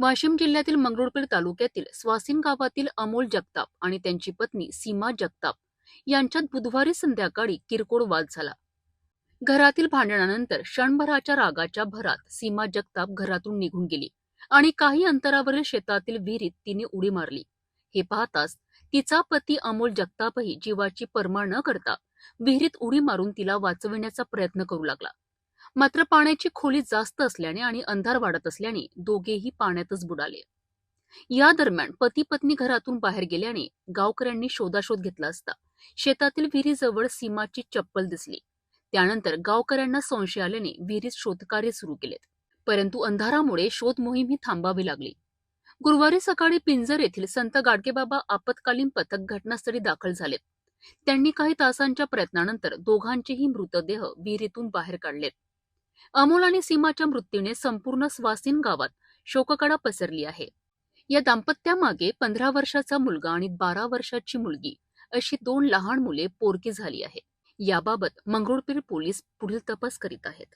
वाशिम जिल्ह्यातील मंगरुळपीर तालुक्यातील स्वासिन गावातील अमोल जगताप आणि त्यांची पत्नी सीमा जगताप यांच्यात बुधवारी संध्याकाळी किरकोळ वाद झाला. घरातील भांडणानंतर क्षणभराच्या रागाच्या भरात सीमा जगताप घरातून निघून गेली आणि काही अंतरावरील शेतातील विहिरीत तिने उडी मारली. हे पाहताच तिचा पती अमोल जगतापही जीवाची पर्मा न करता विहिरीत उडी मारून तिला वाचविण्याचा प्रयत्न करू लागला. मात्र पाण्याची खोली जास्त असल्याने आणि अंधार वाढत असल्याने दोघेही पाण्यातच बुडाले. या दरम्यान पती पत्नी घरातून बाहेर गेल्याने गावकऱ्यांनी शोधाशोध घेतला असता शेतातील विहिरीजवळ सीमाची चप्पल दिसली. त्यानंतर गावकऱ्यांना संशय आल्याने विहिरीत शोधकार्य सुरू केलेत. परंतु अंधारामुळे शोध मोहीम ही थांबावी लागली. गुरुवारी सकाळी पिंजर येथील संत गाडगेबाबा आपत्कालीन पथक घटनास्थळी दाखल झालेत. त्यांनी काही तासांच्या प्रयत्नानंतर दोघांचेही मृतदेह विहिरीतून बाहेर काढलेत. अमोल आणि सीमाच्या मृत्यूने संपूर्ण स्वासीन गावात शोककडा पसरली आहे. या दाम्पत्यामागे पंधरा वर्षाचा मुलगा आणि बारा वर्षाची मुलगी अशी दोन लहान मुले पोरकी झाली आहेत याबाबत मंगरुळपीर पोलीस पुढील तपास करीत आहेत.